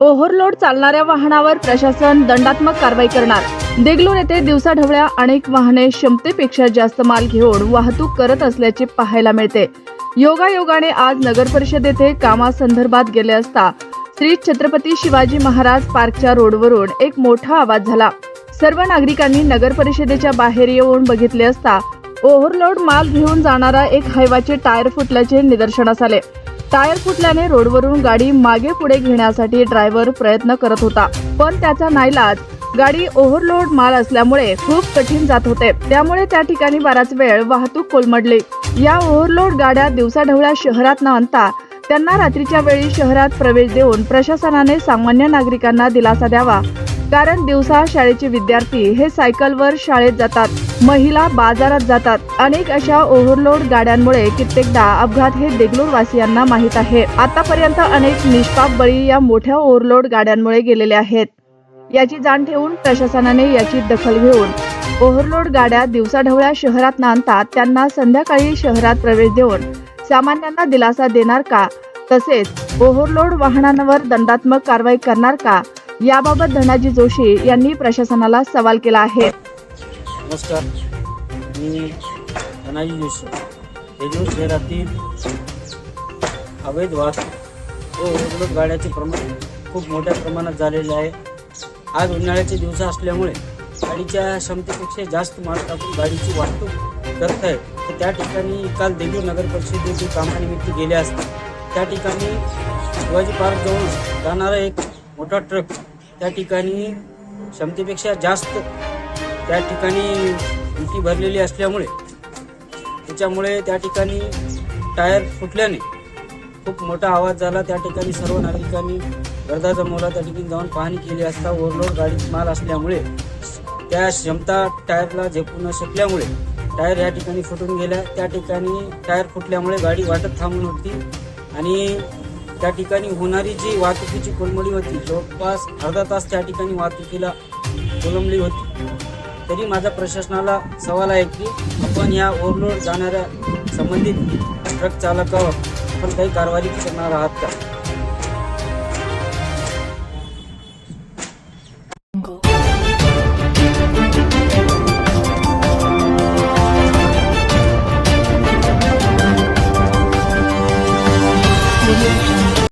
Overload चालणाऱ्या वाहनावर प्रशासन दंडात्मक कारवाई करणार. देगलूर येथे दिवसाढवळ्या अनेक वाहने क्षमतेपेक्षा जास्त माल घेऊन वाहतूक करत असल्याचे पाहायला मिळते. योगायोगाने आज नगर परिषद येथे कामासंदर्भात गेले असता श्री छत्रपती शिवाजी महाराज पार्कच्या रोडवरून एक मोठा आवाज झाला. सर्व नागरिकांनी नगर परिषदेच्या बाहेर येऊन बघितले असता ओव्हरलोड माल घेऊन जाणारा एक हायवाचे टायर फुटल्याचे निदर्शनास आले. टायर फुटल्याने रोडवरून गाडी मागे पुढे घेण्यासाठी ड्रायव्हर प्रयत्न करत होता पण त्याचा नाईलाज. गाडी ओव्हरलोड माल असल्यामुळे खूप कठीण जात होते. त्यामुळे त्या ठिकाणी बराच वेळ वाहतूक कोलमडली. या ओव्हरलोड गाड्या दिवसाढवळ्या शहरात न आणता त्यांना रात्रीच्या वेळी शहरात प्रवेश देऊन प्रशासनाने सामान्य नागरिकांना दिलासा द्यावा कारण दिवसा शाळेचे विद्यार्थी हे सायकलवर शाळेत जातात. महिला बाजारात जातात. अनेक अशा ओव्हरलोड गाड्यांमुळे कित्येकदा अपघात हे देगलूर वासियांना माहीत आहे. आतापर्यंत अनेक निष्पाप बळी या मोठ्या ओव्हरलोड गाड्यांमुळे गेलेले आहेत. याची जाण ठेवून प्रशासनाने याची दखल घेऊन ओव्हरलोड गाड्या दिवसाढवळ्या शहरात न आणतात त्यांना संध्याकाळी शहरात प्रवेश देऊन सामान्यांना दिलासा देणार का? तसेच ओव्हरलोड वाहनांवर दंडात्मक कारवाई करणार का? याबाबत धनाजी जोशी यांनी प्रशासनाला सवाल केला आहे. नमस्कार. मी धनाजी जोशी. देगलूर शहरातील अवैध वाहतूक व ओव्हरलोड गाड्याचे प्रमाण खूप मोठ्या प्रमाणात झालेले आहे. आज उन्हाळ्याचे दिवस असल्यामुळे गाडीच्या क्षमतेपेक्षा जास्त माल टाकून गाडीची वाहतूक करत आहे. तर त्या ठिकाणी काल देगलूर नगर परिषदेतील कामानिमित्त गेले असता त्या ठिकाणी शिवाजी पार्क जवळ जाणारा एक मोठा ट्रक त्या ठिकाणी क्षमतेपेक्षा जास्त त्या ठिकाणी विटी भरलेली असल्यामुळे त्याच्यामुळे त्या ठिकाणी टायर फुटल्याने खूप मोठा आवाज झाला. त्या ठिकाणी सर्व नागरिकांनी गर्दा जमवला. त्या ठिकाणी जाऊन पाहणी केली असता ओव्हरलोड गाडीत माल असल्यामुळे त्या क्षमता टायरला झेपू न शकल्यामुळे टायर या ठिकाणी फुटून गेल्या. त्या ठिकाणी टायर फुटल्यामुळे गाडी वाटत थांबून होती आणि त्या ठिकाणी होणारी जी वाहतुकीची कोलमडी होती जवळपास अर्धा तास त्या ठिकाणी वाहतुकीला कोलमली होती. तरी माझा प्रशासनाला सवाल आहे की आपण या ओव्हरलोड जाणाऱ्या संबंधित ट्रक चालकावर आपण काही कारवाई करणार आहात का?